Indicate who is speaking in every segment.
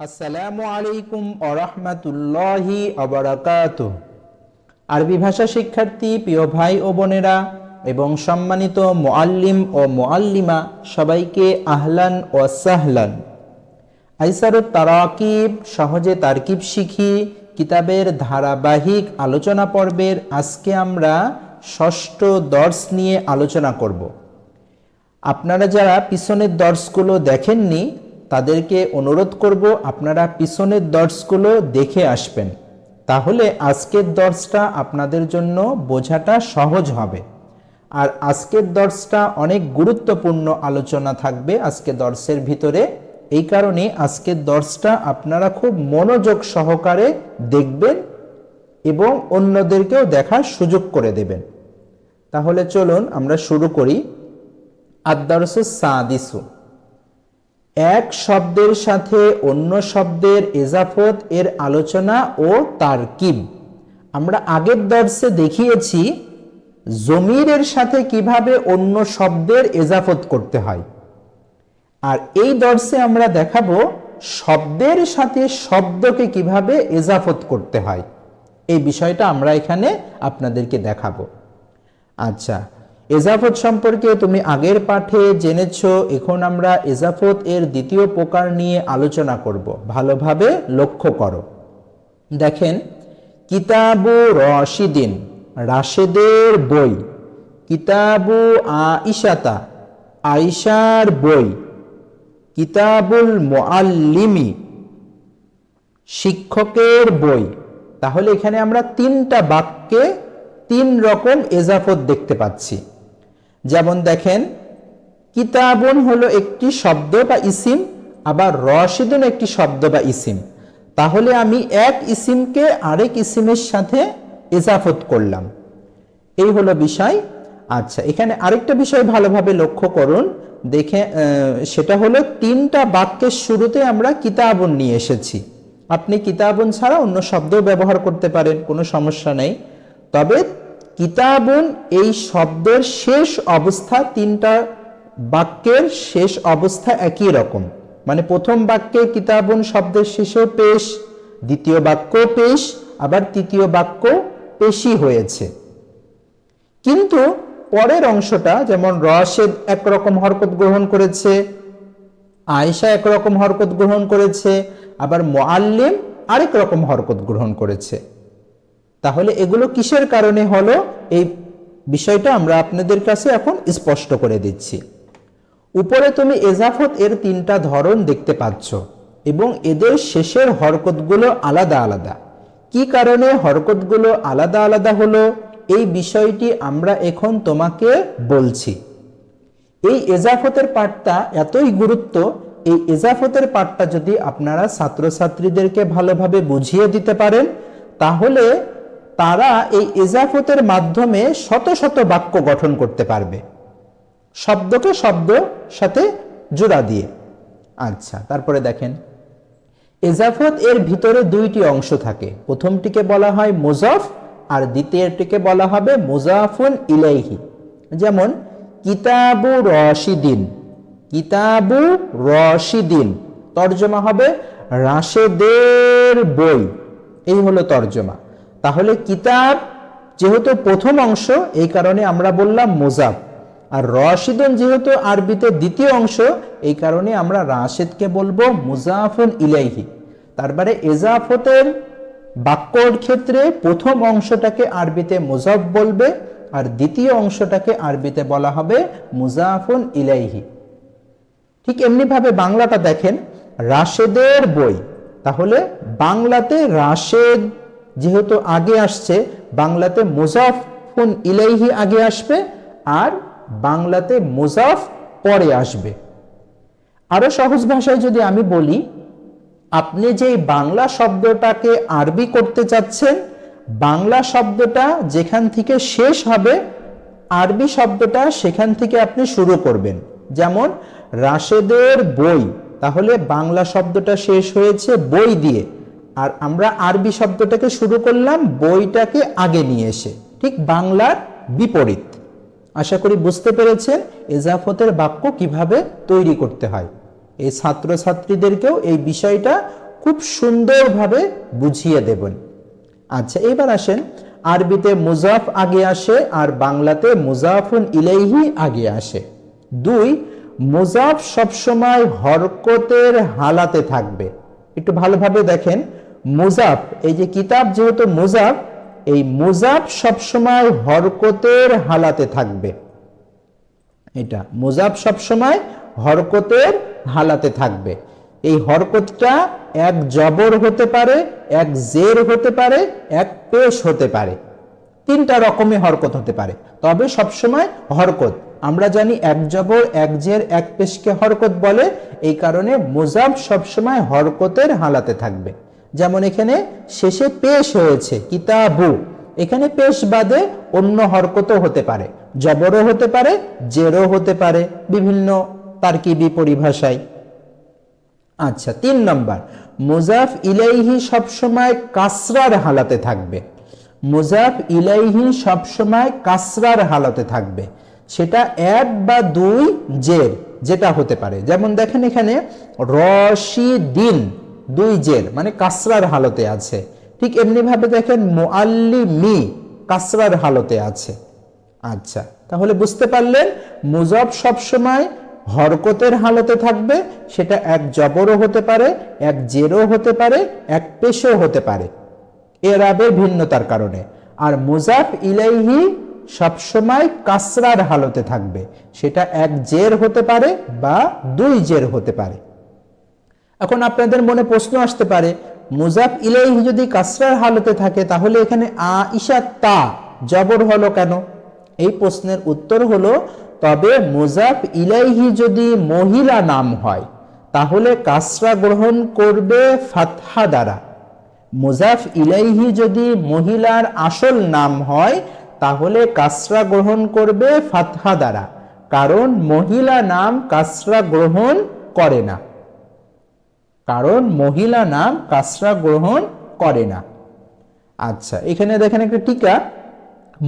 Speaker 1: আসসালামু আলাইকুম আরহামাতুল্লাহি আবরাকাত আরবি ভাষা শিক্ষার্থী, প্রিয় ভাই ও বোনেরা এবং সম্মানিত মোয়াল্লিম ও মোয়াল্লিমা সবাইকে আহলান ও সাহলান। আইসারুত তারাকিব সহজে তারকিব শিখি কিতাবের ধারাবাহিক আলোচনা পর্বের আজকে আমরা ষষ্ঠ দর্শ নিয়ে আলোচনা করব। আপনারা যারা পিছনের দর্শগুলো দেখেননি তাদেরকে অনুরোধ করব আপনারা পিছনের দর্শগুলো দেখে আসবেন। তাহলে আজকের দর্শটা আপনাদের জন্য বোঝাটা সহজ হবে। আর আজকের দর্শটা অনেক গুরুত্বপূর্ণ আলোচনা থাকবে আজকে দর্শের ভিতরে। এই কারণে আজকের দর্শটা আপনারা খুব মনোযোগ সহকারে দেখবেন এবং অন্যদেরকেও দেখার সুযোগ করে দেবেন। তাহলে চলুন আমরা শুরু করি। আদারসু সাদিসু। এক শব্দের সাথে অন্য শব্দের এজাফত এর আলোচনা ও তার তারকিব। আমরা আগের দর্শে দেখিয়েছি জমিরের সাথে কীভাবে অন্য শব্দের এজাফত করতে হয়। আর এই দর্শে আমরা দেখাবো শব্দের সাথে শব্দকে কীভাবে এজাফত করতে হয়। এই বিষয়টা আমরা এখানে আপনাদেরকে দেখাবো। আচ্ছা এজাফত সম্পর্কে তুমি আগের পাঠে জেনেছ, এখন আমরা এজাফত এর দ্বিতীয় প্রকার নিয়ে আলোচনা করব। ভালোভাবে লক্ষ্য করো। দেখেন, কিতাবু রশিদিন, রাশেদের বই। কিতাবু আইসাতা আইসার বই। কিতাবুল মোয়াল্লিমি শিক্ষকের বই। তাহলে এখানে আমরা তিনটা বাক্যে তিন রকম এজাফত দেখতে পাচ্ছি। যেমন দেখেন, কিতাবন হলো একটি শব্দ বা ইসিম, আবার রশিদুন একটি শব্দ বা ইসিম। তাহলে আমি এক ইসিমকে আরেক ইসিমের সাথে এজাফত করলাম। এই হলো বিষয়। আচ্ছা এখানে আরেকটা বিষয় ভালোভাবে লক্ষ্য করুন। দেখে সেটা হলো তিনটা বাক্যের শুরুতে আমরা কিতাবন নিয়ে এসেছি। আপনি কিতাবন ছাড়া অন্য শব্দও ব্যবহার করতে পারেন, কোনো সমস্যা নেই। তবে কিতাবুন, এই শব্দের শেষ অবস্থা, তিনটা বাক্যের শেষ অবস্থা একই রকম। মানে প্রথম বাক্যে কিতাবুন শব্দের শেষেও পেশ, দ্বিতীয় বাক্য পেশ, আবার তৃতীয় বাক্য পেশি হয়েছে। কিন্তু পরের অংশটা, যেমন রশেদ একরকম হরকত গ্রহণ করেছে, আয়েশা একরকম হরকত গ্রহণ করেছে, আবার মোয়াল্লিম আরেক রকম হরকত গ্রহণ করেছে। তাহলে এগুলো কিসের কারণে হলো? এই বিষয়টা আমরা আপনাদের কাছে এখন স্পষ্ট করে দিচ্ছি। উপরে তুমি এজাফত এর তিনটা ধরন দেখতে পাচ্ছ এবং এদের শেষের হরকতগুলো আলাদা আলাদা। কি কারণে হরকতগুলো আলাদা আলাদা হলো? এই বিষয়টি আমরা এখন তোমাকে বলছি। এই এজাফতের পাঠটা এতই গুরুত্ব, এই এজাফতের পাঠটা যদি আপনারা ছাত্রছাত্রীদেরকে ভালোভাবে বুঝিয়ে দিতে পারেন, তাহলে তারা এই এজাফতের মাধ্যমে শত শত বাক্য গঠন করতে পারবে। শব্দকে শব্দ সাথে জোড়া দিয়ে। আচ্ছা তারপরে দেখেন। এজাফত এর ভিতরে দুইটি অংশ থাকে। প্রথমটিকে বলা হয় মুজফ, আর দ্বিতীয়টিকে বলা হবে মুজাফুন ইলাইহি। যেমন, কিতাবু রশিদিন। কিতাবু রশিদিন। তর্জমা হবে রাশেদের বই। এই হলো তর্জমা। তাহলে কিতাব যেহেতু প্রথম অংশ, এই কারণে আমরা বললাম মুজাফ আর রশিদুন যেহেতু আরবিতে দ্বিতীয় অংশ, এই কারণে আমরা রাশেদকে বলব মুজাফুন ইলাইহি। তারপরে এজাফতের বাক্যর ক্ষেত্রে প্রথম অংশটাকে আরবিতে মুজাফ বলবে, আর দ্বিতীয় অংশটাকে আরবিতে বলা হবে মুজাফুন ইলাইহি। ঠিক এমনিভাবে বাংলাটা দেখেন, রাশেদের বই। তাহলে বাংলাতে রাশেদ যেহেতু আগে আসছে, বাংলাতে মুজাফুন ইলাইহি আগে আসবে আর বাংলাতে মোজাফ পরে আসবে। আরও সহজ ভাষায় যদি আমি বলি, আপনি যে বাংলা শব্দটাকে আরবি করতে চাচ্ছেন, বাংলা শব্দটা যেখান থেকে শেষ হবে, আরবি শব্দটা সেখান থেকে আপনি শুরু করবেন। যেমন, রাশেদের বই, তাহলে বাংলা শব্দটা শেষ হয়েছে বই দিয়ে। আর আমরা আরবি শব্দটাকে শুরু করলাম বইটাকে আগে নিয়ে এসে, ঠিক বাংলার বিপরীত। আশা করি বুঝতে পেরেছেন এজাফতের বাক্য কীভাবে তৈরি করতে হয়। এই ছাত্রছাত্রীদেরকেও এই বিষয়টা খুব সুন্দরভাবে বুঝিয়ে দেবেন। আচ্ছা এবার আসেন, আরবিতে মুজাফ আগে আসে আর বাংলাতে মুজাফুন ইলেহি আগে আসে। দুই, মুজাফ সবসময় হরকতের হালাতে থাকবে। একটু ভালোভাবে দেখেন মুজাফ, এই যে কিতাব যেহেতু মুজাফ, এই মুজাফ সবসময় হরকতের হালাতে থাকবে। এটা, মুজাফ সবসময় হরকতের হালাতে থাকবে। এই হরকতটা এক জবর হতে পারে, এক জের হতে পারে, এক পেশ হতে পারে। তিনটা রকমের হরকত হতে পারে। তবে সবসময় হরকত। আমরা জানি এক জবর, এক জের, এক পেশকে হরকত বলে। এই কারণে মুজাব সবসময় হরকতের হালাতে থাকবে। যেমন এখানে শেষে পেশ হয়েছে, কিতাবু। এখানে পেশ বাদে অন্য হরকতও হতে পারে, জবরও হতে পারে, জেরও হতে পারে, বিভিন্ন তারকিবি পরিভাষায়। আচ্ছা তিন নম্বর, মুজাফ ইলাইহি সবসময় কাসরার হালাতে থাকবে। মুজাফ ইলাইহি সবসময় কাসরার হালাতে থাকবে। সেটা এক বা দুই জের, যেটা হতে পারে। যেমন দেখেন এখানে রশি দিন দুই জের মানে কাসরার হালতে আছে। ঠিক এমনি ভাবে দেখেন মোয়াল্লি মি কাসরার হালতে আছে। আচ্ছা তাহলে বুঝতে পারলেন, মুজব সবসময় হরকতের হালতে থাকবে, সেটা এক জবরও হতে পারে, এক জেরও হতে পারে, এক পেশও হতে পারে। এরাবের ভিন্নতার কারণে। আর মুজাফ ইলাইহি সবসময় কাসরার হালতে থাকবে, সেটা এক জের হতে পারে বা দুই জের হতে পারে। এখন আপনাদের মনে প্রশ্ন আসতে পারে, মুজাফ ইলাইহি যদি কাসরার হালতে থাকে, তাহলে এখানে আ ইশা তা জবর হলো কেন? এই প্রশ্নের উত্তর হলো, তবে মুজাফ ইলাইহি যদি মহিলা নাম হয়, তাহলে কাসরা গ্রহণ করবে ফাতহা দ্বারা। মুজাফ ইলাইহি যদি মহিলার আসল নাম হয়, তাহলে কাসরা গ্রহণ করবে ফাতহা দ্বারা। কারণ মহিলা নাম কাসরা গ্রহণ করে না। কারণ মহিলা নাম কাসরা গ্রহণ করে না। আচ্ছা এখানে দেখেন একটা টিকা।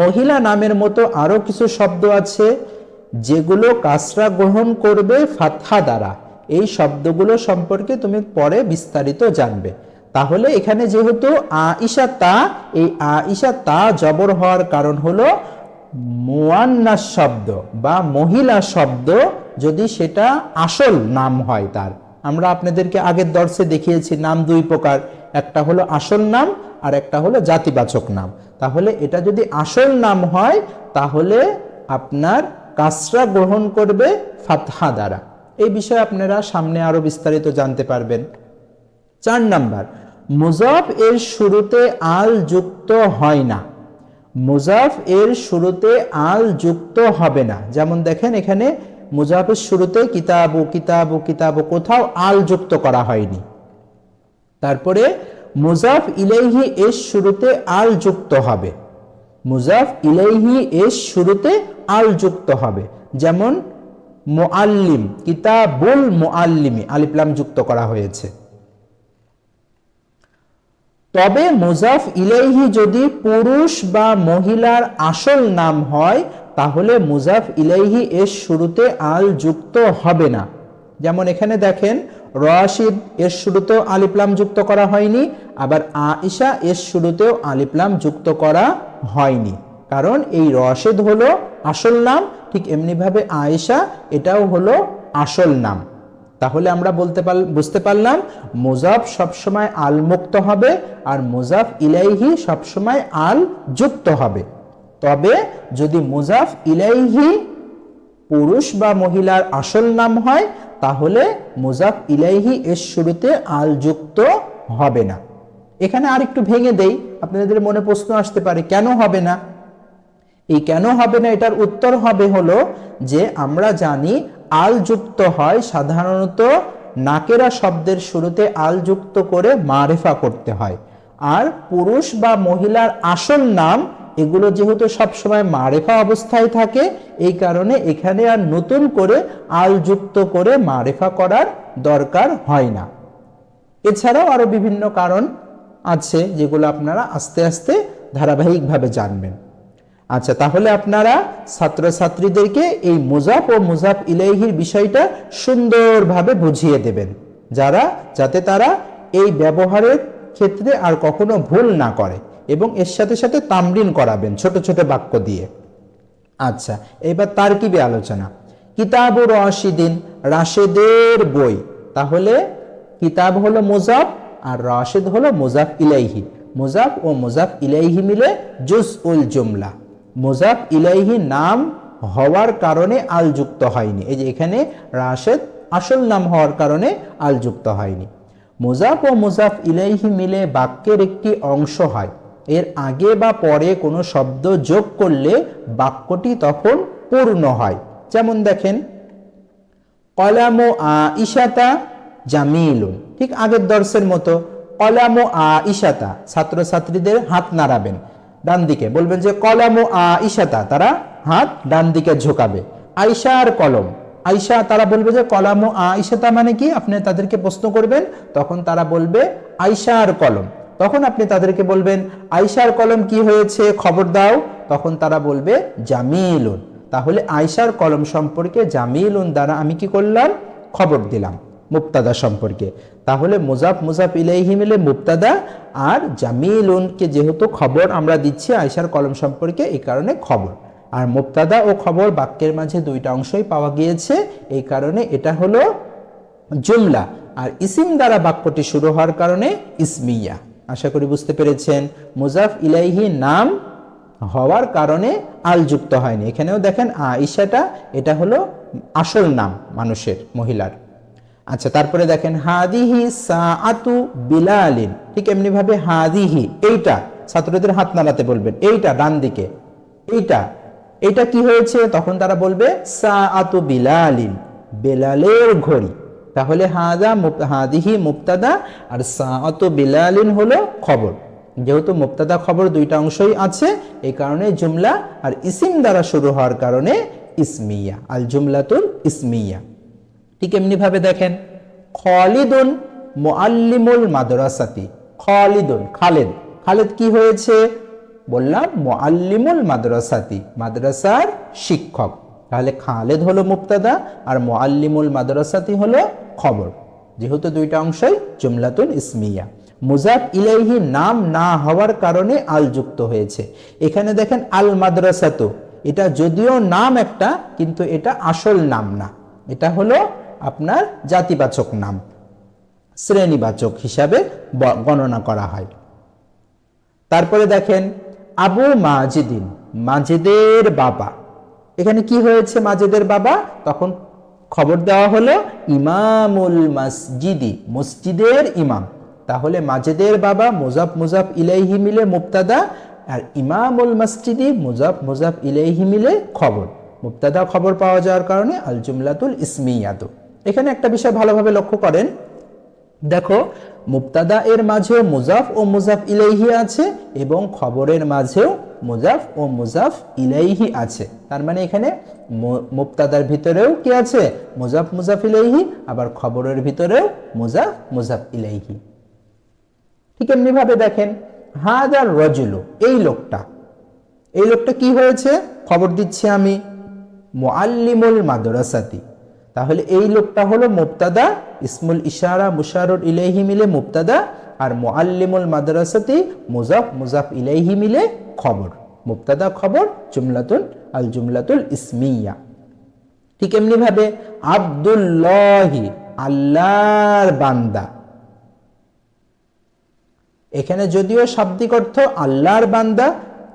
Speaker 1: মহিলা নামের মতো আরও কিছু শব্দ আছে যেগুলো কাসরা গ্রহণ করবে ফাতহা দ্বারা। এই শব্দগুলো সম্পর্কে তুমি পরে বিস্তারিত জানবে। তাহলে এখানে যেহেতু আইসা তা, এই আইসা তা জবর হওয়ার কারণ হলো মুয়ান্নাস শব্দ বা মহিলা শব্দ, যদি সেটা আসল নাম হয় তার। আমরা আপনাদেরকে আগের দর্শে দেখিয়েছি নাম দুই প্রকার। একটা হলো আসল নাম আর একটা হলো জাতিবাচক নাম। তাহলে এটা যদি আসল নাম হয়, তাহলে আপনার কাসরা গ্রহণ করবে ফাতহা দ্বারা। এই বিষয়ে আপনারা সামনে আরও বিস্তারিত জানতে পারবেন। চার নাম্বার, মুজাফ এর শুরুতে আল যুক্ত হয় না। মুজাফ এর শুরুতে আল যুক্ত হবে না। যেমন দেখেন এখানে মুজাফের শুরুতে কিতাবু কিতাবু কিতাবু কোথাও আল যুক্ত করা হয়নি। তারপরে মুজাফ ইলাইহি এর শুরুতে আল যুক্ত হবে। মুজাফ ইলাইহি এর শুরুতে আল যুক্ত হবে। যেমন মুআল্লিম, কিতাবুল মুআল্লিমি আলিফলাম যুক্ত করা হয়েছে। তবে মুজাফ ইলাইহি যদি পুরুষ বা মহিলার আসল নাম হয় তাহলে মুজাফ ইলাইহি এর শুরুতে আল যুক্ত হবে না। যেমন এখানে দেখেন, রাশিদ এর শুরুতেও আলিপ্লাম যুক্ত করা হয়নি, আবার আইসা এর শুরুতেও আলিপ্লাম যুক্ত করা হয়নি। কারণ এই রশেদ হলো আসল নাম, ঠিক এমনিভাবে আয়েশা এটাও হলো আসল নাম। তাহলে আমরা বলতে পার বুঝতে পারলাম, মুজাফ সবসময় আল মুক্ত হবে আর মুজাফ ইলাইহি সবসময় আল যুক্ত হবে। তবে যদি মুজাফ ইলাইহি পুরুষ বা মহিলার আসল নাম হয়, তাহলে মুজাফ ইলাইহি এর শুরুতে আল যুক্ত হবে না। এখানে আর একটু ভেঙে দেই, আপনাদের মনে প্রশ্ন আসতে পারে, কেন হবে না? এই কেন হবে না এটার উত্তর হবে হলো যে আমরা জানি আল যুক্ত হয় সাধারণত নাকেরা শব্দের শুরুতে আল যুক্ত করে মারেফা করতে হয়। আর পুরুষ বা মহিলার আসল নাম এগুলো যেহেতু সবসময় মারেফা অবস্থায় থাকে, এই কারণে এখানে আর নতুন করে আল যুক্ত করে মারেফা করার দরকার হয় না। এছাড়াও আরও বিভিন্ন কারণ আছে যেগুলো আপনারা আস্তে আস্তে ধারাবাহিকভাবে জানবেন। আচ্ছা তাহলে আপনারা ছাত্রছাত্রীদেরকে এই মুজাফ ও মুজাফ ইলাইহির বিষয়টা সুন্দরভাবে বুঝিয়ে দেবেন। যারা, যাতে তারা এই ব্যবহারের ক্ষেত্রে আর কখনো ভুল না করে। এবং এর সাথে সাথে তামরিন করাবেন ছোট ছোট বাক্য দিয়ে। আচ্ছা এবার তারকিবে আলোচনা। কিতাব ও রশিদিন, রাশেদের বই। তাহলে কিতাব হলো মুজাফ আর রাশেদ হলো মোজাফ ইলাইহি। মুজাফ ও মুজাফ ইলাইহি মিলে জুস উল জুমলা। মুজাফ ইলাইহি নাম হওয়ার কারণে আল যুক্ত হয়নি। এই যে এখানে রাশেদ আসল নাম হওয়ার কারণে আল যুক্ত হয়নি। মোজাফ ও মুজাফ ইলাইহি মিলে বাক্যের একটি অংশ হয়। এর আগে বা পরে কোনো শব্দ যোগ করলে বাক্যটি তখন পূর্ণ হয়। যেমন দেখেন, কলাম ইশাতা জামিলুন। ঠিক আগের দর্শের মতো, কলাম ইশাতা ছাত্রছাত্রীদের হাত নাড়াবেন ডান দিকে। বলবেন যে, কলাম ইশাতা তারা হাত ডান দিকে ঝোঁকাবে। আর কলম। আইসা তারা বলবে যে, কলাম আইসাতা মানে কি? আপনি তাদেরকে প্রশ্ন করবেন, তখন তারা বলবে আইসা আর কলম। তখন আপনি তাদেরকে বলবেন আইসার কলম কি হয়েছে? খবর দাও। তখন তারা বলবে, জামিলুন। তাহলে আয়সার কলম সম্পর্কে জামিলুন দ্বারা আমি কি করলাম? খবর দিলাম মুক্তাদা সম্পর্কে। তাহলে মুজাফ মুজাফ ইলাইহি মিলে মুক্তাদা আর জামিলুনকে যেহেতু খবর আমরা দিচ্ছি আয়সার কলম সম্পর্কে এই কারণে খবর। আর মুক্তাদা ও খবর বাক্যের মাঝে দুইটা অংশই পাওয়া গিয়েছে, এই কারণে এটা হলো জুমলা। আর ইসিম দ্বারা বাক্যটি শুরু হওয়ার কারণে ইসমিয়া। আশা করি বুঝতে পেরেছেন। মুজাফ ইলাইহি নাম হওয়ার কারণে আল যুক্ত হয়নি। এখানেও দেখেন আইসাটা এটা হলো আসল নাম মানুষের, মহিলার। আচ্ছা তারপরে দেখেন, হাদিহি সাআতু বিলালিন। ঠিক এমনি ভাবে হাদিহি, এইটা, ছাত্রদের হাত নাড়াতে বলবেন। এইটা, ডান দিকে। এইটা এটা কি হয়েছে? তখন তারা বলবে, সাআতু বিলালিন, বেলালের ঘড়ি। তাহলে মুপ- হাদিহি মুক্তাদা আর সাআতু বিলালিন হলো খবর। যেহেতু মুক্তাদা খবর দুইটা অংশই আছে, এই কারণে জুমলা আর ইসিম দ্বারা শুরু হওয়ার কারণে ইসমিয়া, আল জুমলাতুল ইসমিয়া। ঠিক এমনি ভাবে দেখেন, খালিদুন মুআল্লিমুল মাদ্রাসাতি, খালিদুন, খালেদ। খালেদ কি হয়েছে? বললাম, মুআল্লিমুল মাদ্রাসাতি, মাদ্রাসার শিক্ষক। তাহলে খালেদ হলো মুক্তাদা আর মোয়াল্লিমুল মাদ্রাসাতি হলো খবর। যেহেতু দুইটা অংশই জুমলাতুল ইসমিয়া। মুজাফ ইলাইহি নাম না হওয়ার কারণে আল যুক্ত হয়েছে। এখানে দেখেন আল মাদ্রাসাতু। এটা যদিও নাম একটা, কিন্তু এটা আসল নাম না। এটা হলো আপনার জাতিবাচক নাম। শ্রেণীবাচক হিসাবে গণনা করা হয়। তারপরে দেখেন আবু মাজিদিন। মাজিদের বাবা। এখানে কি হয়েছে মাজেদের বাবা? তখন খবর দেওয়া হলো, ইমামুল মসজিদি, মসজিদের ইমাম। তাহলে মাজেদের বাবা মুজাফ মুজাফ ইলাইহি মিলে মুক্তাদা আর ইমামুল মসজিদি মুজাফ মুজাফ ইলাইহি মিলে খবর। মুক্তাদা খবর পাওয়া যাওয়ার কারণে আল জুমলাতুল ইসমিয়াতু। এখানে একটা বিষয় ভালোভাবে লক্ষ্য করেন। দেখো মুক্তাদা এর মাঝেও মুজাফ ও মুজাফ ইলাইহি আছে এবং খবরের মাঝেও মুজাফ ও মুজাফ ইলাইহি আছে। তার মানে এখানে মুক্তাদার ভিতরেও কি আছে? মুজাফ মুজাফ ইলাইহি, আবার খবরের ভিতরেও মুজাফ মুজাফ ইলাইহি। ঠিক এমনি ভাবে দেখেন হাজার রজুলু, এই লোকটা। এই লোকটা কি হয়েছে? খবর দিচ্ছি আমি, মুআল্লিমুল মাদ্রাসাতি। তাহলে এই লোকটা হলো মুবতাদা, ইসমুল ইশারা মুশারুর ইলাইহি মিলে মুবতাদা, আর মুআল্লিমুল মাদ্রাসাতি মুজাফ মুজাফ ইলাইহি মিলে খবর। মুবতাদা খবর জুমলাতুল আল জুমলাতুল ইসমিয়া। ঠিক এমনি ভাবে আব্দুল্লাহি আল্লাহর বান্দা। এখানে যদিও শাব্দিক অর্থ আল্লাহর বান্দা,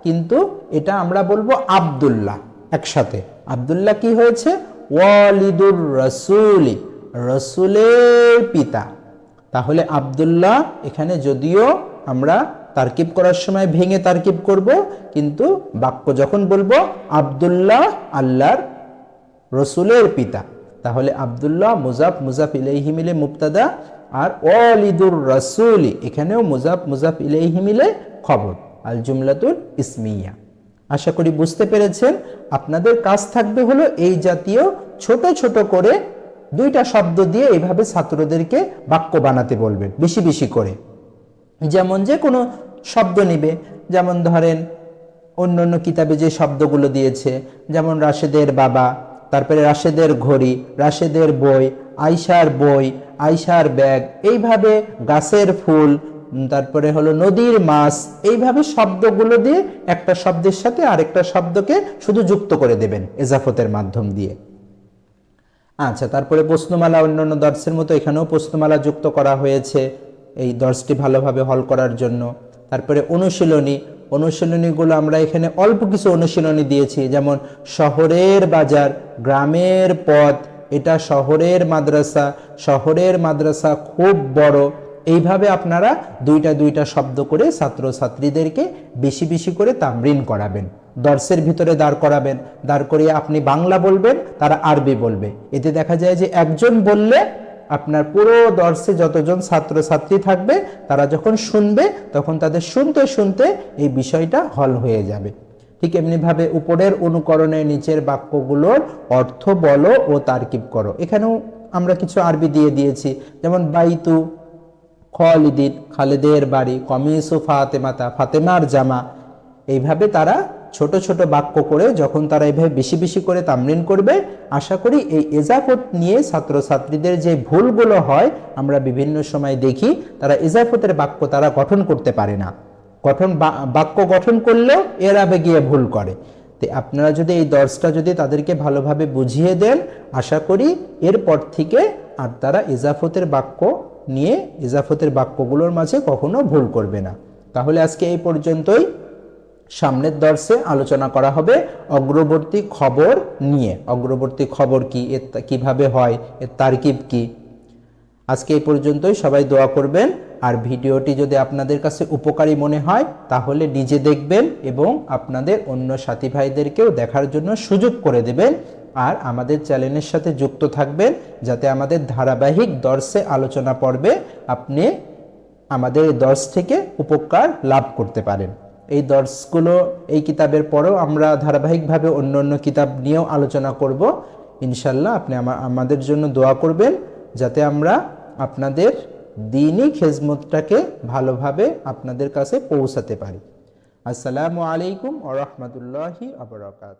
Speaker 1: কিন্তু এটা আমরা বলব আব্দুল্লাহ একসাথে। আব্দুল্লাহ কি হয়েছে? ওয়ালিদুর রসুলি, রসুলের পিতা। তাহলে আব্দুল্লাহ এখানে যদিও আমরা তারকিব করার সময় ভেঙে তারকিব করব, কিন্তু বাক্য যখন বলব, আব্দুল্লাহ আল্লাহর রসুলের পিতা। তাহলে আব্দুল্লাহ মুজাফ মুজাফ ইলাইহি মিলে মুক্তাদা আর ওয়ালিদুর রাসূলি, এখানেও মুজাফ মুজাফ ইলাইহি মিলে খবর আল জুমলাতুল ইসমিয়া। আশা করি বুঝতে পেরেছেন। আপনাদের কাজ থাকবে হলো এই জাতীয় ছোট ছোট করে দুইটা শব্দ দিয়ে এইভাবে ছাত্রদেরকে বাক্য বানাতে বলবেন বেশি বেশি করে। যেমন যে কোনো শব্দ নিবে, যেমন ধরেন অন্য অন্য কিতাবে যে শব্দগুলো দিয়েছে, যেমন রাশেদের বাবা, তারপরে রাশেদের ঘড়ি, রাশেদের বই আইসার বই আইসার ব্যাগ, এইভাবে গাছের ফুল তারপরে হলো নদীর মাছ। এইভাবে শব্দগুলো দিয়ে একটা শব্দের সাথে আরেকটা শব্দকে শুধু যুক্ত করে দেবেন এজাফতের মাধ্যম দিয়ে। আচ্ছা তারপরে প্রশ্নমালা অন্যান্য দর্শের মতো এখানেও প্রশ্নমালা যুক্ত করা হয়েছে এই দর্শটি ভালোভাবে হল করার জন্য। তারপরে অনুশীলনী। অনুশীলনীগুলো আমরা এখানে অল্প কিছু অনুশীলনী দিয়েছি, যেমন শহরের বাজার, গ্রামের পথ, এটা শহরের মাদ্রাসা শহরের মাদ্রাসা খুব বড়। এইভাবে আপনারা দুইটা দুইটা শব্দ করে ছাত্রছাত্রীদেরকে বেশি বেশি করে তামরিন করাবেন। দর্শের ভিতরে দাঁড় করাবেন। দাঁড় করিয়ে আপনি বাংলা বলবেন, তারা আরবি বলবে। এতে দেখা যায় যে একজন বললে আপনার পুরো দর্শে যতজন ছাত্রছাত্রী থাকবে, তারা যখন শুনবে, তখন তাদের শুনতে শুনতে এই বিষয়টা হল হয়ে যাবে। ঠিক এমনিভাবে উপরের অনুকরণে নিচের বাক্যগুলোর অর্থ বলো ও তারকিব করো। এখানেও আমরা কিছু আরবি দিয়ে দিয়েছি। যেমন বাইতু খালিদিন খালেদের বাড়ি, কমিসু ফাতেমাতা, ফাতেমার জামা। এইভাবে তারা ছোট ছোট বাক্য করে যখন তারা এইভাবে বেশি বেশি করে তামরিন করবে, আশা করি এই এজাফত নিয়ে ছাত্রছাত্রীদের যে ভুলগুলো হয়, আমরা বিভিন্ন সময় দেখি, তারা এজাফতের বাক্য তারা গঠন করতে পারে না। গঠন বাক্য গঠন করলেও এরাবে গিয়ে ভুল করে। তো আপনারা যদি এই দর্শটা যদি তাদেরকে ভালোভাবে বুঝিয়ে দেন, আশা করি এরপর থেকে আর তারা এজাফতের বাক্য নিয়ে ইজাফতের বাক্যগুলোর মাঝে কখনো ভুল করবে না। তাহলে আজকে এই পর্যন্তই। সামনের দর্শে আলোচনা করা হবে অগ্রবর্তী খবর নিয়ে। অগ্রবর্তী খবর কি? এর কীভাবে হয়? এর তারকিব কি? আজকে এই পর্যন্তই। সবাই দোয়া করবেন। আর ভিডিওটি যদি আপনাদের কাছে উপকারী মনে হয়, তাহলে নিজে দেখবেন এবং আপনাদের অন্য সাথী ভাইদেরকেও দেখার জন্য সুযোগ করে দেবেন। আর আমাদের চ্যানেলের সাথে যুক্ত থাকবেন যাতে আমাদের ধারাবাহিক দর্শে আলোচনা পর্বে আপনি আমাদের এই দর্শ থেকে উপকার লাভ করতে পারেন। এই দর্শগুলো, এই কিতাবের পরেও আমরা ধারাবাহিকভাবে অন্য অন্য কিতাব নিয়েও আলোচনা করব। ইনশাল্লাহ আপনি আমা- আমাদের জন্য দোয়া করবেন যাতে আমরা আপনাদের দিনই খেজমতটাকে ভালোভাবে আপনাদের কাছে পৌঁছাতে পারি। আসসালামু আলাইকুম আ রহমতুল্লাহি আবরকাত